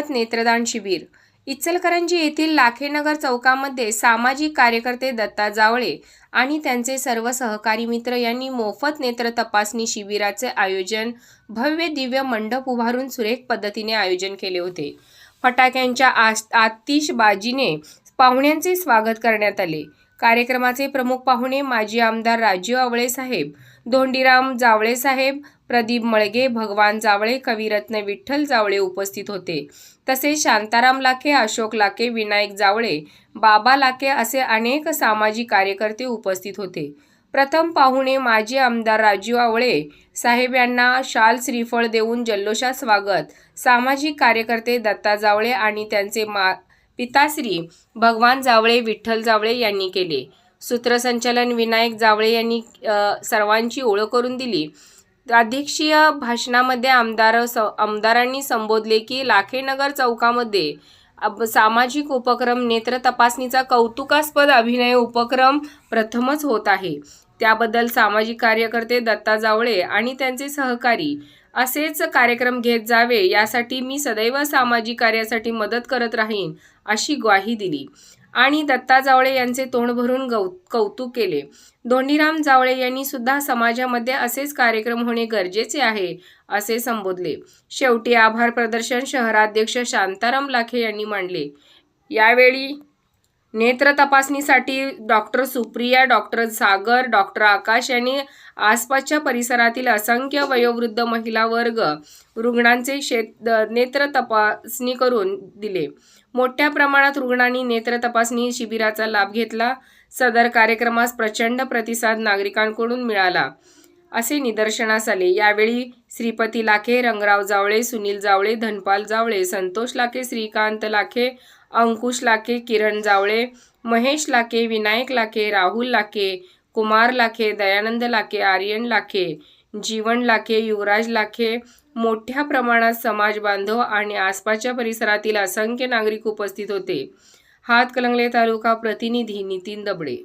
मोफत नेत्रदान शिबिर. इचलकरंजी येथील लाखेनगर चौकामध्ये सामाजिक कार्यकर्ते दत्ता जावळे आणि त्यांचे सर्व सहकारी मित्र यांनी मोफत नेत्र तपासणी शिबिराचे आयोजन भव्य दिव्य मंडप उभारून सुरेख पद्धतीने आयोजन केले होते. फटाक्यांच्या आस आतिषबाजीने पाहुण्यांचे स्वागत करण्यात आले. कार्यक्रमाचे प्रमुख पाहुणे माजी आमदार राजीव आवळे साहेब धोंडीराम जावळे साहेब प्रदीप मळगे भगवान जावळे कविरत्न विठ्ठल जावळे उपस्थित होते. तसेच शांताराम लाखे अशोक लाखे विनायक जावळे बाबा लाखे असे अनेक सामाजिक कार्यकर्ते उपस्थित होते. प्रथम पाहुणे माजी आमदार राजीव आवळे साहेब यांना शाल श्रीफळ देऊन जल्लोषात स्वागत. सामाजिक कार्यकर्ते दत्ता जावळे आणि त्यांचे मा पिताश्री भगवान जावळे विठ्ठल जावळे यांनी केले. सूत्रसंचालन विनायक जावळे यांनी सर्वांची ओळख करून दिली. अध्यक्षीय भाषणामध्ये आमदार स आमदारांनी संबोधले की लाखेनगर चौकामध्ये सामाजिक उपक्रम नेत्र तपासणीचा कौतुकास्पद अभिनय उपक्रम प्रथमच होत आहे. त्याबद्दल सामाजिक कार्यकर्ते दत्ता जावळे आणि त्यांचे सहकारी असेच कार्यक्रम घेत जावे यासाठी मी सदैव सामाजिक कार्यासाठी मदत करत राहीन अशी ग्वाही दिली. आणि दत्ता जावळे यांचे तोंड भरून गौ कौतुक केले. धोंडीराम जावळे यांनी सुद्धा समाजामध्ये असेच कार्यक्रम होणे गरजेचे आहे असे संबोधले. शेवटी आभार प्रदर्शन शहराध्यक्ष शांताराम लाखे यांनी मांडले. यावेळी नेत्र तपासणीसाठी doctor Supriya doctor Sagar doctor Akash यांनी आसपासच्या परिसरातील असंख्य वयोवृद्ध महिला वर्ग रुग्णांचे शेत नेत्र तपासणी करून दिले. मोठ्या प्रमाणात रुग्णांनी नेत्र तपासणी शिबिराचा लाभ घेतला. सदर कार्यक्रमास प्रचंड प्रतिसाद नागरिकांकडून मिळाला. असे निदर्शनास आले. यावेळी श्रीपती लाखे रंगराव जावळे सुनील जावळे धनपाल जावळे संतोष लाखे श्रीकांत लाखे अंकुश लाखे किरण जावळे महेश लाखे विनायक लाखे राहुल लाखे कुमार लाखे दयानंद लाखे आर्यन लाखे जीवन लाखे युवराज लाखे मोठ्या प्रमाणात समाज बांधव आणि आसपासच्या परिसरातील असंख्य नागरिक उपस्थित होते. हातकलंगले तालुका प्रतिनिधी नितीन दबडे.